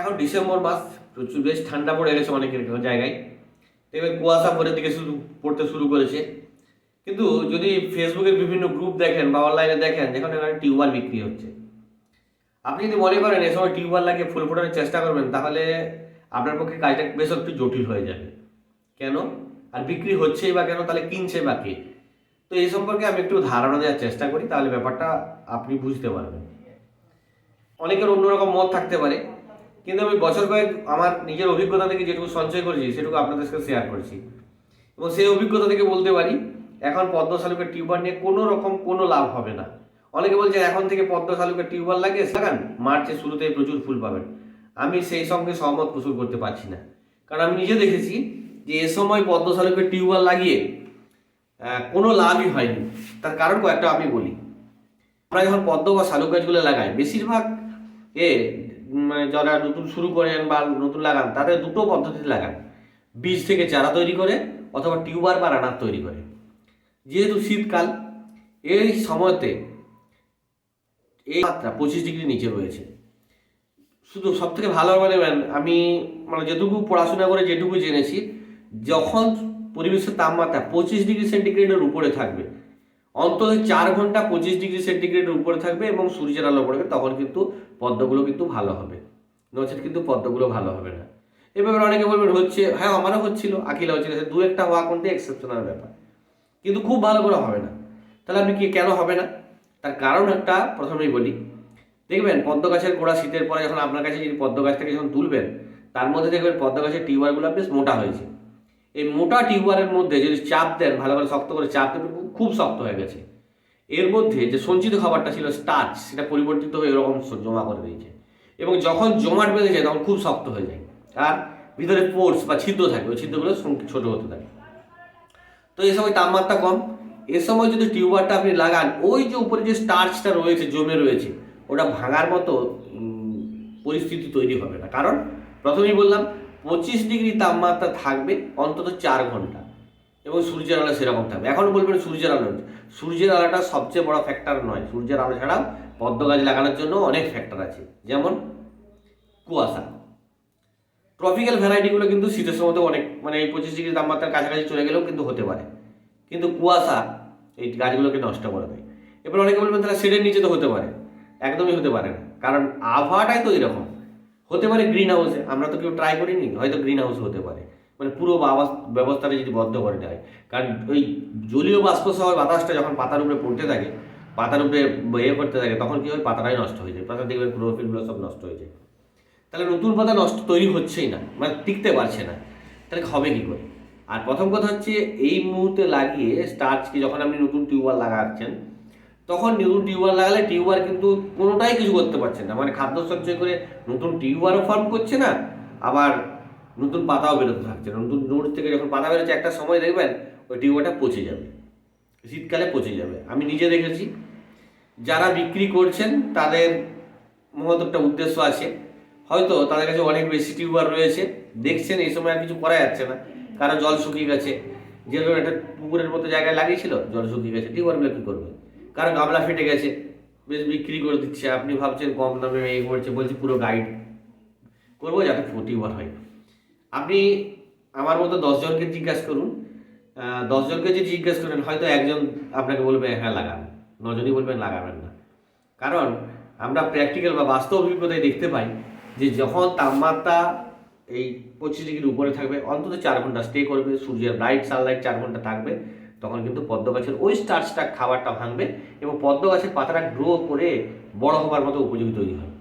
এখন ডিসেম্বর মাস, প্রচুর বেশ ঠান্ডা পড়ে গেছে অনেকের জায়গায়। দেখবেন কুয়াশা ভোরের দিকে শুরু পড়তে শুরু করেছে। কিন্তু যদি ফেসবুকের বিভিন্ন গ্রুপ দেখেন বা অনলাইনে দেখেন যেখানে এখানে টিউবওয়েল বিক্রি হচ্ছে। আপনি যদি মনে করেন এ সময় টিউবওয়েল লাগিয়ে ফুল ফোটানোর চেষ্টা করবেন, তাহলে আপনার পক্ষে কাজটা বেশ একটু জটিল হয়ে যাবে। কেন? আর বিক্রি হচ্ছেই বা কেন? তাহলে কিনছে বা কে? তো এই সম্পর্কে আমি একটু ধারণা দেওয়ার চেষ্টা করি, তাহলে ব্যাপারটা আপনি বুঝতে পারবেন। অনেকের অন্যরকম মত থাকতে পারে। কিন্তু আমি বছর কয়েক আমার নিজের অভিজ্ঞতা থেকে যেটুকু সঞ্চয় করেছি, সেটুকু আপনাদের সাথে শেয়ার করছি। এবং সেই অভিজ্ঞতা থেকে বলতে পারি, এখন পদ্ম শালুকের টিউবার নিয়ে কোনো রকম কোনো লাভ হবে না। অনেকে বলছে, এখন থেকে পদ্ম শালুকের টিউবার লাগিয়ে লাগান, মার্চের শুরুতেই প্রচুর ফুল পাবেন। আমি সেই সঙ্গে সহমত পোষণ করতে পারছি না। কারণ আমি নিজে দেখেছি যে এ সময় পদ্ম শালুকের টিউবার লাগিয়ে কোনো লাভই হয়নি। তার কারণ কয়েকটা আমি বলি। আমরা যখন পদ্ম বা শালুক গাছগুলো লাগাই, বেশিরভাগ এ মানে যারা নতুন শুরু করেন বা নতুন লাগান, তাদের দুটো পদ্ধতিতে লাগান। বীজ থেকে চারা তৈরি করে অথবা টিউবার বা রানার তৈরি করে। যেহেতু শীতকাল, এই সময়তে এই মাত্রা পঁচিশ ডিগ্রি নিচে রয়েছে। শুধু সব থেকে ভালো নেবেন আমি মানে যেটুকু পড়াশোনা করে যেটুকু জেনেছি, যখন পরিবেশের তাপমাত্রা পঁচিশ ডিগ্রি সেন্টিগ্রেডের উপরে থাকবে অন্তত চার ঘণ্টা পঁচিশ ডিগ্রি সেন্টিগ্রেডের উপরে থাকবে এবং সূর্যের আলো পড়বে, তখন কিন্তু পদ্মগুলো কিন্তু ভালো হবে। নচেত কিন্তু পদ্মগুলো ভালো হবে না। এভাবে অনেকে বলবেন, হচ্ছে হ্যাঁ আমারও হচ্ছিল আকিলা হচ্ছিল দু একটা হওয়া কোনটা এক্সেপশনাল ব্যাপার। কিন্তু খুব ভালো করে হবে না। তাহলে আপনি কি, কেন হবে না? তার কারণ একটা, প্রথমেই বলি। দেখবেন পদ্ম গাছের গোড়া শীতের পরে যখন আপনার কাছে যদি পদ্ম গাছটাকে যখন তুলবেন, তার মধ্যে দেখবেন পদ্ম গাছের টিউবারগুলো বেশ মোটা হয়েছে। এই মোটা টিউবারের মধ্যে যদি চাপ দেন, ভালো করে শক্ত করে চাপ দেবেন, খুব শক্ত হয়ে গেছে। এর মধ্যে যে সঞ্চিত খাবারটা ছিল স্টার্চ, সেটা পরিবর্তিত হয়ে এরকম জমা করে দিয়েছে। এবং যখন জমাট বেঁধে যায়, তখন খুব শক্ত হয়ে যায়। আর ভিতরে পোর্স বা ছিদ্র থাকে, ওই ছিদ্রগুলো ছোট হতে থাকে। তো এই সময় তাপমাত্রা কম। এ সময় যদি টিউবারটা আপনি লাগান, ওই যে উপরে যে স্টার্চটা রয়েছে, জমে রয়েছে, ওটা ভাঙার মতো পরিস্থিতি তৈরি হবে না। কারণ প্রথমেই বললাম পঁচিশ ডিগ্রি তাপমাত্রা থাকবে অন্তত চার ঘণ্টা এবং সূর্যের আলো সেরকম থাকবে। এখন বলবেন সূর্যের আলো। সূর্যের আলোটা সবচেয়ে বড় ফ্যাক্টর নয়। সূর্যের আলো ছাড়া পদ্ম গাছ লাগানোর জন্য অনেক ফ্যাক্টর আছে। যেমন কুয়াশা। ট্রপিক্যাল ভ্যারাইটিগুলো কিন্তু শীতের সময় অনেক মানে এই পঁচিশ ডিগ্রি তাপমাত্রার কাছাকাছি চলে গেলেও কিন্তু হতে পারে। কিন্তু কুয়াশা এই গাছগুলোকে নষ্ট করে দেয়। এবার অনেকে বলবেন, তাহলে শেডের নিচে তো হতে পারে। একদমই হতে পারে না। কারণ আবহাওয়াটাই তো এরকম। হতে পারে গ্রিন হাউসে আমরা তো কেউ ট্রাই করিনি, হয়তো গ্রিন হাউস হতে পারে। মানে পুরো বাবা- ব্যবস্থাটা যদি বদ্ধ করে দেয়। কারণ ওই জলীয় বাষ্প সহ বাতাসটা যখন পাতার উপরে পড়তে থাকে, পাতার উপরে ইয়ে করতে থাকে, তখন কি হয়? পাতাটাই নষ্ট হয়ে যায়। পাতা দেখবেন ক্লোরোফিলগুলো সব নষ্ট হয়ে যায়। তাহলে নতুন পাতা নষ্ট তৈরি হচ্ছেই না মানে টিকতে পারছে না। তাহলে হবে কী করে? আর প্রথম কথা হচ্ছে, এই মুহূর্তে লাগিয়ে স্টার্চকে যখন আপনি নতুন টিউবওয়েল লাগাচ্ছেন তখন নতুন টিউবওয়েল লাগালে টিউবওয়েল কিন্তু কোনোটাই কিছু করতে পারছে না। মানে খাদ্য সঞ্চয় করে নতুন টিউবওয়েলও ফর্ম করছে না, আবার নতুন পাতাও বেরোতে থাকছে নতুন নোট থেকে যখন পাতা বেরোচ্ছে, একটা সময় দেখবেন ওই টিউবওয়েলটা পচে যাবে, শীতকালে পচে যাবে। আমি নিজে দেখেছি, যারা বিক্রি করছেন, তাদের মহৎ একটা উদ্দেশ্য আছে। হয়তো তাদের কাছে অনেক বেশি টিউবার রয়েছে। দেখছেন, এই সময় আর কিছু করা যাচ্ছে না। কারণ জল শুকিয়ে গেছে। যে একটা পুকুরের মতো জায়গায় লাগিয়েছিল, জল শুকিয়ে গেছে টিউবারগুলো কী করবে? কারও গামলা ফেটে গেছে। বেশ বিক্রি করে দিচ্ছে। আপনি ভাবছেন কম দামে এই করছে, বলছি পুরো গাইড করব যাতে টিউবার হয়। আপনি আমার মতো দশজনকে জিজ্ঞাসা করুন। দশজনকে যদি জিজ্ঞেস করেন, হয়তো একজন আপনাকে বলবে হ্যাঁ লাগান। নজনই বলবেন, লাগাবেন না। কারণ আমরা প্র্যাকটিক্যাল বা বাস্তব অভিজ্ঞতায় দেখতে পাই যে যখন তাপমাত্রা এই পঁচিশ ডিগ্রির উপরে থাকবে, অন্তত চার ঘণ্টা স্টে করবে, সূর্যের ব্রাইট সানলাইট চার ঘণ্টা থাকবে। তখন কিন্তু পদ্ম গাছের ওই স্টার্চটা খাবারটা ভাঙবে এবং পদ্ম গাছের পাতাটা গ্রো করে বড় হবার মতো উপযোগী তৈরি হয়।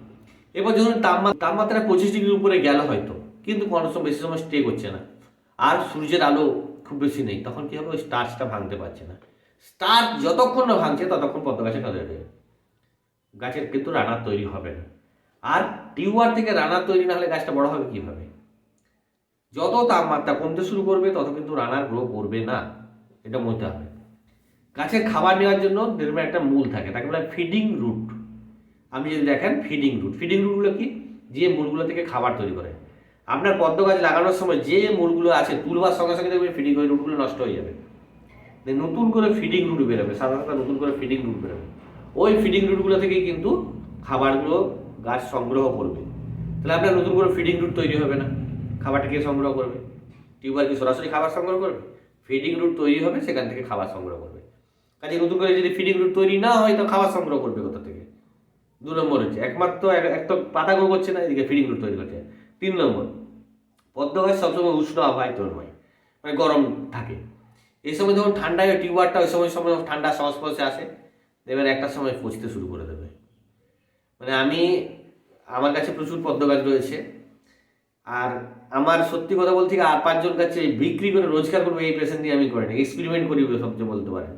এবার যখন তাপমাত্রা তাপমাত্রা পঁচিশ ডিগ্রির উপরে গেল হয়তো, কিন্তু কোনো সময়, বেশি সময় স্টে করছে না। আর সূর্যের আলো খুব বেশি নেই, তখন কি হবে? ওই স্টার্চটা ভাঙতে পারছে না। স্টার্চ যতক্ষণ না ভাঙছে, ততক্ষণ পদ্ম গাছে কাজে দেবে। গাছের কিন্তু রানার তৈরি হবে না। আর টিউবার থেকে রানার তৈরি না হলে গাছটা বড় হবে কীভাবে? যত তাপমাত্রা কমতে শুরু করবে, তত কিন্তু রানার গ্রো করবে না। এটা মনে হবে। গাছের খাবার নেওয়ার জন্য দেখবেন একটা মূল থাকে, তাকে বলে ফিডিং রুট আপনি যদি দেখেন ফিডিং রুট ফিডিং রুটগুলো কি? যে মূলগুলো থেকে খাবার তৈরি করে। আপনার পদ্ম গাছ লাগানোর সময় যে মূলগুলো আছে, তুলবার সঙ্গে সঙ্গে দেখবেন ফিডিং ওই রুটগুলো নষ্ট হয়ে যাবে। নতুন করে ফিডিং রুট বেরোবে, সাধারণত নতুন করে ফিডিং রুট বেরোবে। ওই ফিডিং রুটগুলো থেকেই কিন্তু খাবারগুলো গাছ সংগ্রহ করবে। তাহলে আপনার নতুন করে ফিডিং রুট তৈরি হবে না। খাবারটা কে সংগ্রহ করবে? টিউবার কি সরাসরি খাবার সংগ্রহ করবে? ফিডিং রুট তৈরি হবে, সেখান থেকে খাবার সংগ্রহ করবে। কাজে নতুন করে যদি ফিডিং রুট তৈরি না হয় তো খাবার সংগ্রহ করবে কোথা থেকে? দু নম্বর হচ্ছে, একমাত্র এক- তো পাতা করছে না, এদিকে ফিডিং রুট তৈরি করছে। তিন নম্বর, পদ্ম গাছ সবসময় উষ্ণ আবহাওয়ায় তন্ময় মানে গরম থাকে। এই সময় যখন ঠান্ডায় টিউবারটা ওই সময় সময় ঠান্ডা সংস্পর্শে আসে দেখবেন একটা সময় পচতে শুরু করে দেবে। মানে আমি, আমার কাছে প্রচুর পদ্ম গাছ রয়েছে। আর আমার সত্যি কথা বলতে আর পাঁচজন কাছে বিক্রি করে রোজগার করব এই পেশেন্ট দিয়ে আমি করি না এক্সপেরিমেন্ট করি সবচেয়ে বলতে পারেন।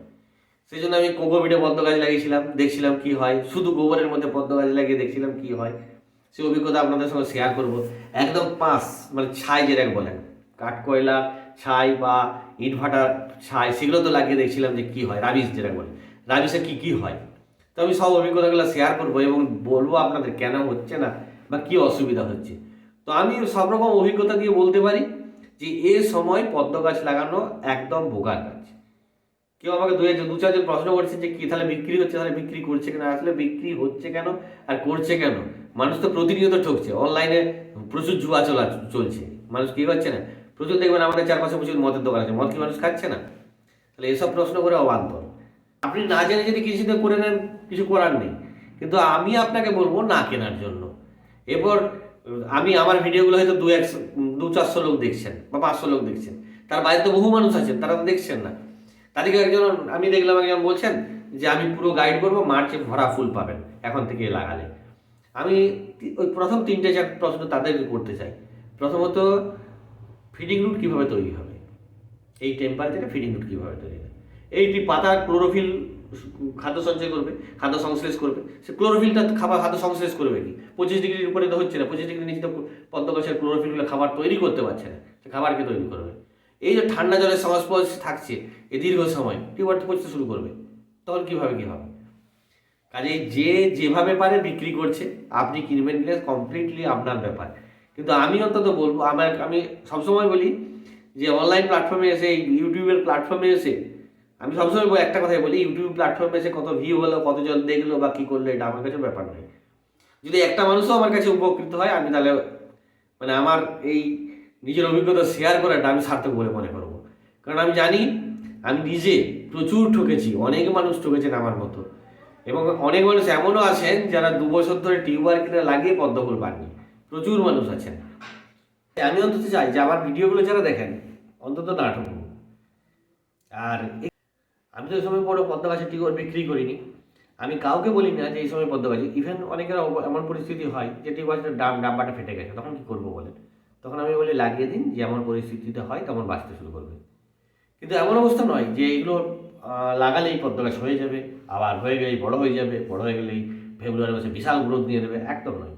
সেই জন্য আমি কোকোপিটে পদ্ম গাছ লাগিয়েছিলাম, দেখছিলাম কি হয়, শুধু গোবরের মধ্যে পদ্ম গাছ লাগিয়ে দেখছিলাম কি হয় সেই অভিজ্ঞতা আপনাদের সঙ্গে শেয়ার করব। একদম পাঁচ মানে ছাই যেটাকে বলেন কাঠ কয়লা ছাই বা ইট ভাটার ছাই, সেগুলো তো লাগিয়ে দেখছিলাম যে কি হয়, রাবিশ যেটা বলে। রাবিশে কি কি হয়? তো আমি সব অভিজ্ঞতাগুলো শেয়ার করব এবং বলব আপনাদের কেন হচ্ছে না বা কি অসুবিধা হচ্ছে। তো আমি সব রকম অভিজ্ঞতা দিয়ে বলতে পারি যে এ সময় পদ্ম গাছ লাগানো একদম বোকার কাজ। কেউ আমাকে দু দু চারজন প্রশ্ন করছে যে কি, তাহলে বিক্রি হচ্ছে, তাহলে বিক্রি করছে কেন, আসলে বিক্রি হচ্ছে কেন আর করছে কেন? মানুষ তো প্রতিনিয়ত ঠকছে অনলাইনে প্রচুর জুয়া চলা চলছে, মানুষ কি হচ্ছে না? প্রচুর দেখবেন আমাদের চারপাশে প্রচুর মদের দোকান আছে, মদ কি মানুষ খাচ্ছে না? তাহলে এসব প্রশ্ন করে অবান্তর। আপনি না জেনে যদি কিছুতে করে নেন, কিছু করার নেই। কিন্তু আমি আপনাকে বলব না কেনার জন্য। এরপর আমি আমার ভিডিওগুলো হয়তো দু একশো দু চারশো লোক দেখছেন বা পাঁচশো লোক দেখছেন। তার বাইরে তো বহু মানুষ আছেন, তারা তো দেখছেন না। তাদেরকে একজন, আমি দেখলাম একজন বলছেন যে, আমি পুরো গাইড করব, মার্চে ভরা ফুল পাবেন এখন থেকে লাগালে। আমি ওই প্রথম তিনটে চার প্রশ্ন তাদেরকে করতে চাই। প্রথমত ফিডিং রুট কীভাবে তৈরি হবে? এই টেম্পারেচারে ফিডিং রুট কীভাবে তৈরি হবে? এইটি পাতা ক্লোরোফিল খাদ্য সঞ্চয় করবে, খাদ্য সংশ্লেষ করবে। সে ক্লোরোফিলটা খাবার খাদ্য সংশ্লেষ করবে কি? পঁচিশ ডিগ্রির উপরে তো হচ্ছে না, পঁচিশ ডিগ্রি নিচে তো পদ্ম গাছের ক্লোরোফিলগুলো খাবার তৈরি করতে পারছে না, সে খাবারকে তৈরি করবে। এই যে ঠান্ডা জলের সংস্পর্শে থাকছে, এ দীর্ঘ সময় টিউবার তো পচতে শুরু করবে। তখন কীভাবে কী হবে? কাজে যে যেভাবে পারে বিক্রি করছে, আপনি কিনবেন কিনে কমপ্লিটলি আপনার ব্যাপার। কিন্তু আমি অন্তত বলব, আমার আমি সবসময় বলি যে অনলাইন প্ল্যাটফর্মে এসে ইউটিউবের প্ল্যাটফর্মে এসে আমি সবসময় একটা কথাই বলি ইউটিউব প্ল্যাটফর্মে এসে কত ভিউ হলো কত জল দেখল বা কী করল, এটা আমার কাছে ব্যাপার নেই যদি একটা মানুষও আমার কাছে উপকৃত হয়, আমি তাহলে মানে আমার এই নিজের অভিজ্ঞতা শেয়ার করাটা আমি সার্থক বলে মনে করব। কারণ আমি জানি, আমি নিজে প্রচুর ঠকেছি, অনেক মানুষ ঠকেছেন আমার মতো। এবং অনেক মানুষ এমনও আছেন, যারা দু বছর ধরে টিউবার কিনে লাগিয়ে পদ্মফুল পাননি। প্রচুর মানুষ আছেন। আমি অন্তত চাই যে আমার ভিডিওগুলো যারা দেখেন, অন্তত না ঠকুন আর আমি তো এই সময় বড় পদ্ম গাছের টিউবার বিক্রি করিনি। আমি কাউকে বলি না যে এই সময় পদ্ম গাছে ইভেন অনেকের এমন পরিস্থিতি হয় যে টিউবারটার ডাম ডাব্বাটা ফেটে গেছে তখন কী করব বলেন? তখন আমি বলি লাগিয়ে দিন যেমন পরিস্থিতিতে হয় তেমন বাঁচতে শুরু করবে। কিন্তু এমন অবস্থা নয় যে আহ, লাগালেই পদ্ম গাছ হয়ে যাবে আবার হয়ে গেলেই বড় হয়ে যাবে বড় হয়ে গেলেই ফেব্রুয়ারি মাসে বিশাল গ্রোথ নিয়ে দেবে একদম নয়।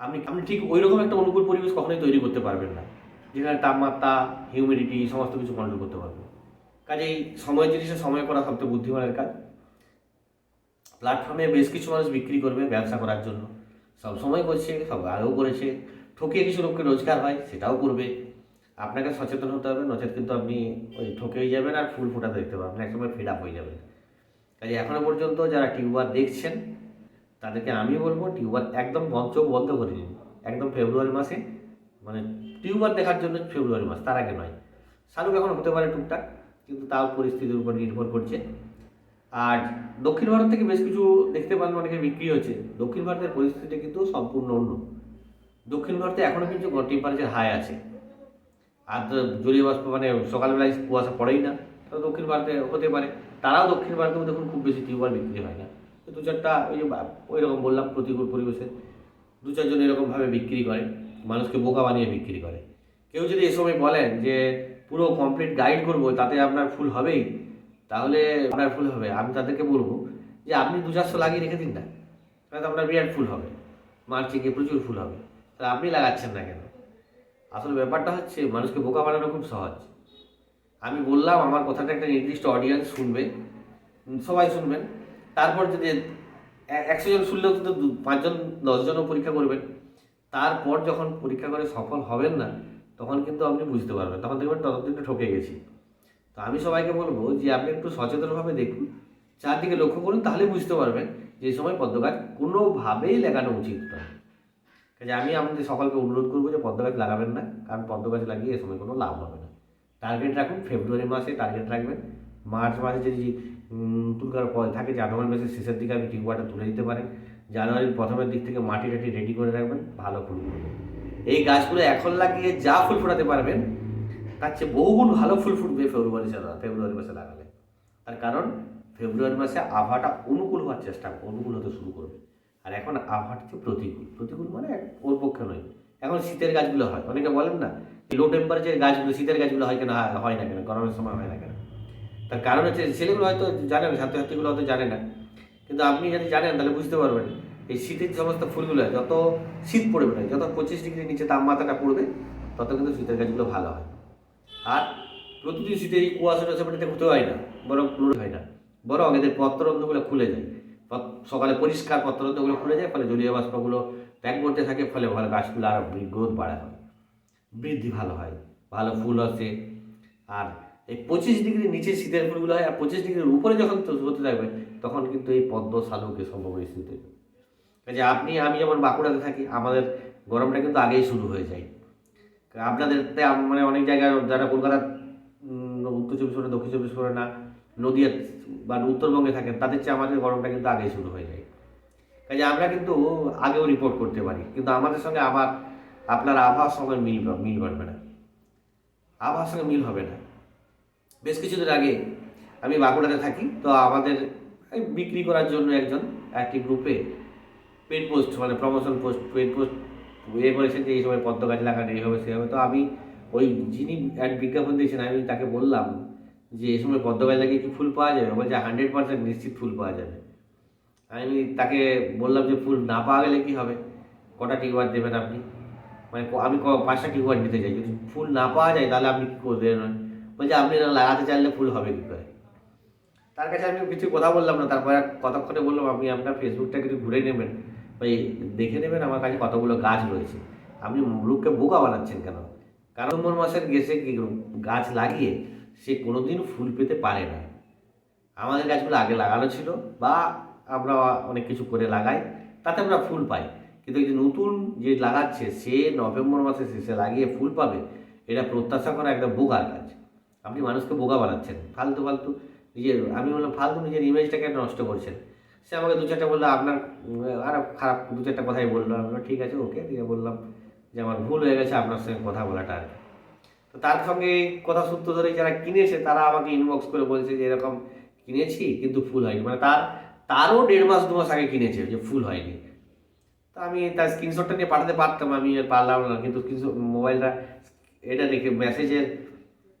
আপনি আপনি ঠিক ওই রকম একটা অনুকূল পরিবেশ কখনোই তৈরি করতে পারবেন না যেখানে তাপমাত্রা হিউমিডিটি সমস্ত কিছু কন্ট্রোল করতে পারবেন। কাজেই সময় জিনিসে সময় করা সবচেয়ে বুদ্ধিমানের কাজ। প্ল্যাটফর্মে বেশ কিছু মানুষ বিক্রি করবে ব্যবসা করার জন্য। সব সময় করছে, সব আগেও করেছে। ঠকিয়ে কিছু লোককে রোজগার হয়, সেটাও করবে। আপনাকে সচেতন হতে হবে, নচেত কিন্তু আপনি ওই ঠকেই যাবেন আর ফুল ফোটাতে দেখতে পাবেন একসময় ফিড আপ হয়ে যাবেন। কাজে এখনও পর্যন্ত যারা টিউবার দেখছেন, তাদেরকে আমি বলব টিউবার একদম বন্ধ বন্ধ করে দিন। একদম ফেব্রুয়ারি মাসে মানে টিউবার দেখার জন্য ফেব্রুয়ারি মাস, তার আগে নয়। শালুক এখন হতে পারে টুকটাক। কিন্তু তাও পরিস্থিতির উপর নির্ভর করছে। আর দক্ষিণ ভারত থেকে বেশ কিছু দেখতে পান অনেকে বিক্রি হচ্ছে দক্ষিণ ভারতের পরিস্থিতি কিন্তু সম্পূর্ণ অন্য। দক্ষিণ ভারতে এখনও কিন্তু টেম্পারেচার হাই আছে। আর জলীয় বাষ্প মানে সকালবেলায় কুয়াশা পড়েই না, তো দক্ষিণ ভারতে হতে পারে। তারাও দক্ষিণ ভারতেও দেখুন খুব বেশি টিউবার বিক্রি হয় না। দু চারটা ওই যে ওই রকম বললাম প্রতিকূল পরিবেশে, দু চারজন এরকমভাবে বিক্রি করে, মানুষকে বোকা বানিয়ে বিক্রি করে। কেউ যদি এ সময় বলেন যে পুরো কমপ্লিট গাইড করব, তাতে আপনার ফুল হবেই। তাহলে আপনার ফুল হবে। আমি তাদেরকে বলব যে, আপনি দু চারশো লাগিয়ে রেখে দিন না। তাহলে আপনার বিরাট ফুল হবে। মার্চে গিয়ে প্রচুর ফুল হবে। তাহলে আপনি লাগাচ্ছেন না কেন? আসলে ব্যাপারটা হচ্ছে, মানুষকে বোকা বানানো খুব সহজ। আমি বললাম, আমার কথাটা একটা নির্দিষ্ট অডিয়েন্স শুনবে। সবাই শুনবেন। তারপর যদি একশো জন শুনলেও কিন্তু পাঁচজন, দশজনও পরীক্ষা করবেন। তারপর যখন পরীক্ষা করে সফল হবেন না তখন কিন্তু আপনি বুঝতে পারবেন। তখন দেখবেন ততদিন ঠকে গেছি। তো আমি সবাইকে বলব যে আপনি একটু সচেতনভাবে দেখুন, চারদিকে লক্ষ্য করুন, তাহলে বুঝতে পারবেন যে এই সময় পদ্ম গাছ কোনোভাবেই লাগানো উচিত নয়। কাজে আমি আমাদের সকলকে অনুরোধ করব যে পদ্ম গাছ লাগাবেন না, কারণ পদ্ম গাছ লাগিয়ে এ সময় কোনো লাভ হবে না। টার্গেট রাখুন, ফেব্রুয়ারি মাসে টার্গেট রাখবেন। মার্চ মাসে যদি তুলকার পরে থাকে, জানুয়ারি মাসের শেষের দিকে আপনি টিউবারটা তুলে দিতে পারেন। জানুয়ারির প্রথমের দিক থেকে মাটি টাটি রেডি করে রাখবেন, ভালো ফুল ফুটবে। এই গাছগুলো এখন লাগিয়ে যা ফুল ফোটাতে পারবেন, তার চেয়ে বহুগুণ ভালো ফুল ফুটবে ফেব্রুয়ারি ফেব্রুয়ারি মাসে লাগালে। তার কারণ, ফেব্রুয়ারি মাসে আবহাওয়াটা অনুকূল হওয়ার চেষ্টা, অনুকূল হতে শুরু করবে। আর এখন আবহাওয়াটা হচ্ছে প্রতিকূল। প্রতিকূল মানে ওর পক্ষে নয়। এখন শীতের গাছগুলো হয়। অনেকে বলেন না লো টেম্পারেচার গাছগুলো, শীতের গাছগুলো হয় কেন, হয় না কেন? গরমের সময় হয় না কেন? তার কারণ হচ্ছে, ছেলেগুলো হয়তো জানে না, ছাত্রছাত্রীগুলো হয়তো জানে না। কিন্তু আপনি যদি জানেন, তাহলে বুঝতে পারবেন। এই শীতের সমস্ত ফুলগুলো, যত শীত পড়বে না, যত পঁচিশ ডিগ্রির নিচে তাপমাত্রাটা পড়বে, তত কিন্তু শীতের গাছগুলো ভালো হয়। আর প্রতিদিন শীতে এই কুয়াশা টুয়াশা পেটে হতে হয় না, বরং ক্লোর হয় না। বরং এদের পত্ররন্ধ্রগুলো খুলে যায়। সকালে পরিষ্কার পত্ররন্ধ্রগুলো খুলে যায়, ফলে জলীয় বাষ্পগুলো ব্যাগ করতে থাকে, ফলে ভালো গাছগুলো আরও গ্রোথ বাড়া হয়। বৃদ্ধি ভালো হয়, ভালো ফুল আসে। আর এই পঁচিশ ডিগ্রির নিচে শীতের ফুলগুলো হয়, আর পঁচিশ ডিগ্রির উপরে যখন হতে থাকবে তখন কিন্তু এই পদ্ম শালুকে সম্ভব শীতে কাজে আপনি আমি যেমন বাঁকুড়াতে থাকি আমাদের গরমটা কিন্তু আগেই শুরু হয়ে যায়। আপনাদেরতে মানে অনেক জায়গায় যারা কলকাতা উম, উত্তর চব্বিশ পরগনা দক্ষিণ চব্বিশ পরগনা নদীয়া বা উত্তরবঙ্গে থাকেন তাদের চেয়ে আমাদের গরমটা কিন্তু আগেই শুরু হয়ে যায়। কাজে আমরা কিন্তু আগেও রিপোর্ট করতে পারি কিন্তু আমাদের সঙ্গে আমার আপনার আবহাওয়ার সঙ্গে মিল মিল বাড়বে না। আবহাওয়ার সঙ্গে মিল হবে না। বেশ কিছুদিন আগে আমি বাঁকুড়াতে থাকি তো আমাদের বিক্রি করার জন্য একজন একটি গ্রুপে পেড পোস্ট মানে প্রমোশন পোস্ট পেড পোস্ট ইয়ে করেছেন যে এই সময় পদ্ম গাছ লাগানো, এই এইভাবে সেভাবে তো আমি ওই যিনি এক বিজ্ঞাপন দিয়েছেন, আমি তাকে বললাম যে এই সময় পদ্ম গাছ লাগিয়ে কি ফুল পাওয়া যাবে? বলছে হান্ড্রেড পার্সেন্ট নিশ্চিত ফুল পাওয়া যাবে। আমি তাকে বললাম যে ফুল না পাওয়া গেলে কী হবে? কটা টিউবার দেবেন আপনি? মানে আমি পাঁচটা টিউবার নিতে চাই। যদি ফুল না পাওয়া যায়, তাহলে আপনি কী করবেন বলছে, আপনি লাগাতে চাইলে ফুল হবে কী করে? তার কাছে আমি কিছু কথা বললাম না, তারপরে কতক্ষণে বললাম, আপনি আপনার ফেসবুকটা একটু ঘুরে নেবেন। ভাই দেখে নেবেন আমার কাছে কতগুলো গাছ রয়েছে। আপনি লোককে বোকা বানাচ্ছেন কেন? কারণ নম্বর মাসের গেছে কি গাছ লাগিয়ে সে কোনোদিন ফুল পেতে পারে না। আমাদের গাছগুলো আগে লাগানো ছিল বা আমরা অনেক কিছু করে লাগাই, তাতে আমরা ফুল পাই। কিন্তু এই যে নতুন যে লাগাচ্ছে, সে নভেম্বর মাসে শেষে লাগিয়ে ফুল পাবে, এটা প্রত্যাশা করা একটা বোকার কাজ। আপনি মানুষকে বোকা বানাচ্ছেন, ফালতু ফালতু। নিজের আমি বললাম, ফালতু নিজের ইমেজটাকে নষ্ট করছেন। সে আমাকে দু চারটা বলল, আপনার আরও খারাপ দু চারটা কথাই বলল। আমি ঠিক আছে ওকে দিয়ে বললাম যে, আমার ভুল হয়ে গেছে, আপনার সঙ্গে কথা বলাটা আর তো তার সঙ্গে কথা সূত্র ধরে যারা কিনেছে, তারা আমাকে ইনবক্স করে বলছে যে, এরকম কিনেছি, কিন্তু ফুল হয়নি। মানে তার, তারও দেড় মাস, দু মাস আগে কিনেছে যে ফুল হয়নি। তো আমি তার স্ক্রিনশটটা নিয়ে পাঠাতে পারতাম, আমি পারলাম না, কিন্তু স্ক্রিনশট মোবাইলটা, এটা দেখে মেসেজের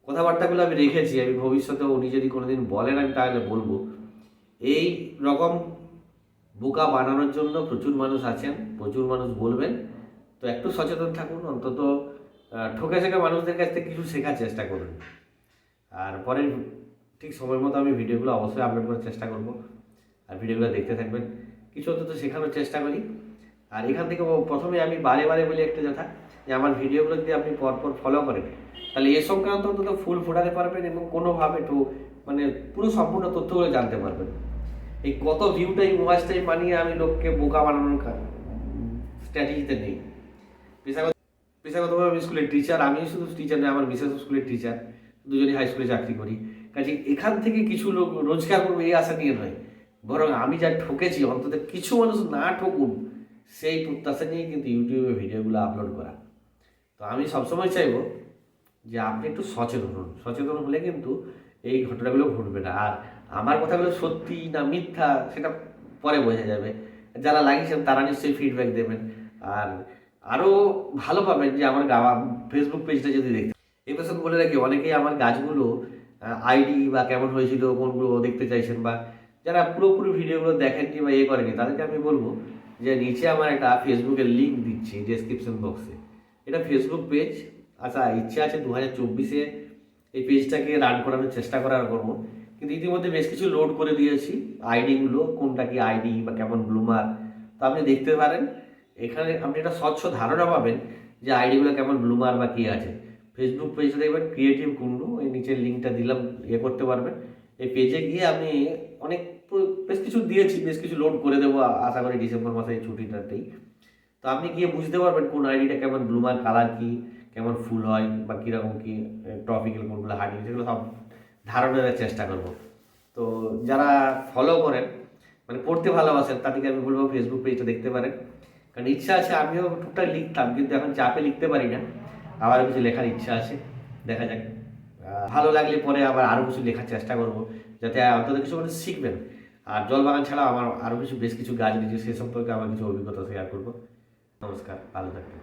কথাবার্তাগুলো আমি রেখেছি, আমি ভবিষ্যতে উনি যদি কোনোদিন বলেন, আমি তাহলে বলব। এই রকম বোকা বানানোর জন্য প্রচুর মানুষ আছেন, প্রচুর মানুষ বলবেন। তো একটু সচেতন থাকুন, অন্তত ঠকে শেখা মানুষদের কাছ থেকে কিছু শেখার চেষ্টা করুন। আর পরের ঠিক সময় মতো আমি ভিডিওগুলো অবশ্যই আপলোড করার চেষ্টা করব, আর ভিডিওগুলো দেখতে থাকবেন। কিছু অন্তত শেখানোর চেষ্টা করি। আর এখান থেকে প্রথমে আমি বারে বারে বলি একটা কথা, যে আমার ভিডিওগুলো যদি আপনি পরপর ফলো করেন তাহলে এ সংক্রান্ত অন্তত ফুল ফোটাতে পারবেন এবং কোনোভাবে একটু মানে পুরো সম্পূর্ণ তথ্যগুলো জানতে পারবেন। এই কত ভিউ টাইম ওয়াচ টাইম বানিয়ে আমি লোককে বোকা বানানোর স্ট্র্যাটেজিতে নেই। পেশাগত পেশাগতভাবে আমি স্কুলের টিচার আমি শুধু টিচার নয়, আমার বিশেষ স্কুলের টিচার দুজনই হাই স্কুলে চাকরি করি। কাজে এখান থেকে কিছু লোক রোজগার করবে এই আশা নিয়ে নয়। বরং আমি যা ঠকেছি, অন্তত কিছু মানুষ না ঠকুন, সেই প্রত্যাশা নিয়ে কিন্তু ইউটিউবে ভিডিওগুলো আপলোড করা। তো আমি সবসময় চাইব যে আপনি একটু সচেতন হন। সচেতন হলে কিন্তু এই ঘটনাগুলো ঘটবে না। আর আমার কথাগুলো সত্যি না মিথ্যা সেটা পরে বোঝা যাবে। যারা লাগিয়েছেন তারা নিশ্চয়ই ফিডব্যাক দেবেন। আর আরও ভালো পাবেন যে আমার গাওয়া ফেসবুক পেজটা যদি দেখতে এই প্রসঙ্গে বলে রাখি, অনেকেই আমার গাছগুলো আইডি বা কেমন হয়েছিল, কোনগুলো দেখতে চাইছেন বা যারা পুরোপুরি ভিডিওগুলো দেখেননি বা ইয়ে করেনি তাদেরকে আমি বলব যে নিচে আমার একটা ফেসবুকের লিঙ্ক দিচ্ছি ডেসক্রিপশন বক্সে এটা ফেসবুক পেজ আচ্ছা ইচ্ছে আছে দু হাজার চব্বিশে এই পেজটাকে রান করানোর চেষ্টা করার করব। কিন্তু ইতিমধ্যে বেশ কিছু লোড করে দিয়েছি। আইডিগুলো কোনটা কি আইডি বা কেমন ব্লুমার তো আপনি দেখতে পারেন, এখানে আপনি একটা স্বচ্ছ ধারণা পাবেন যে আইডিগুলো কেমন ব্লুমার বা কী আছে। ফেসবুক পেজটা দেখবেন ক্রিয়েটিভ কুন্ডু এই নিচের লিঙ্কটা দিলাম ইয়ে করতে পারবেন। এই পেজে গিয়ে আমি অনেক বেশ কিছু দিয়েছি, বেশ কিছু লোড করে দেবো আশা করি ডিসেম্বর মাসে এই ছুটিটাতেই। তো আপনি গিয়ে বুঝতে পারবেন কোন আইডিটা কেমন ব্লুমার কালার কি। কেমন ফুল হয় বা কীরকম কী টপিক্যাল কোনগুলো হার্ডিং সেগুলো সব ধারণের চেষ্টা করব। তো যারা ফলো করেন মানে পড়তে ভালোবাসেন, তাদেরকে আমি বলব ফেসবুক পেজটা দেখতে পারেন। কারণ ইচ্ছা আছে, আমিও টুকটাক লিখতাম, কিন্তু এখন চাপে লিখতে পারি না। আবার কিছু লেখার ইচ্ছা আছে, দেখা যাক। ভালো লাগলে পরে আবার আরও কিছু লেখার চেষ্টা করব, যাতে অন্তত কিছু মানে শিখবেন। আর জলবাগান ছাড়া আমার আরও কিছু, বেশ কিছু গাছ রয়েছে, সে সম্পর্কে আমার কিছু অভিজ্ঞতা শেয়ার করব। নমস্কার, ভালো থাকবেন।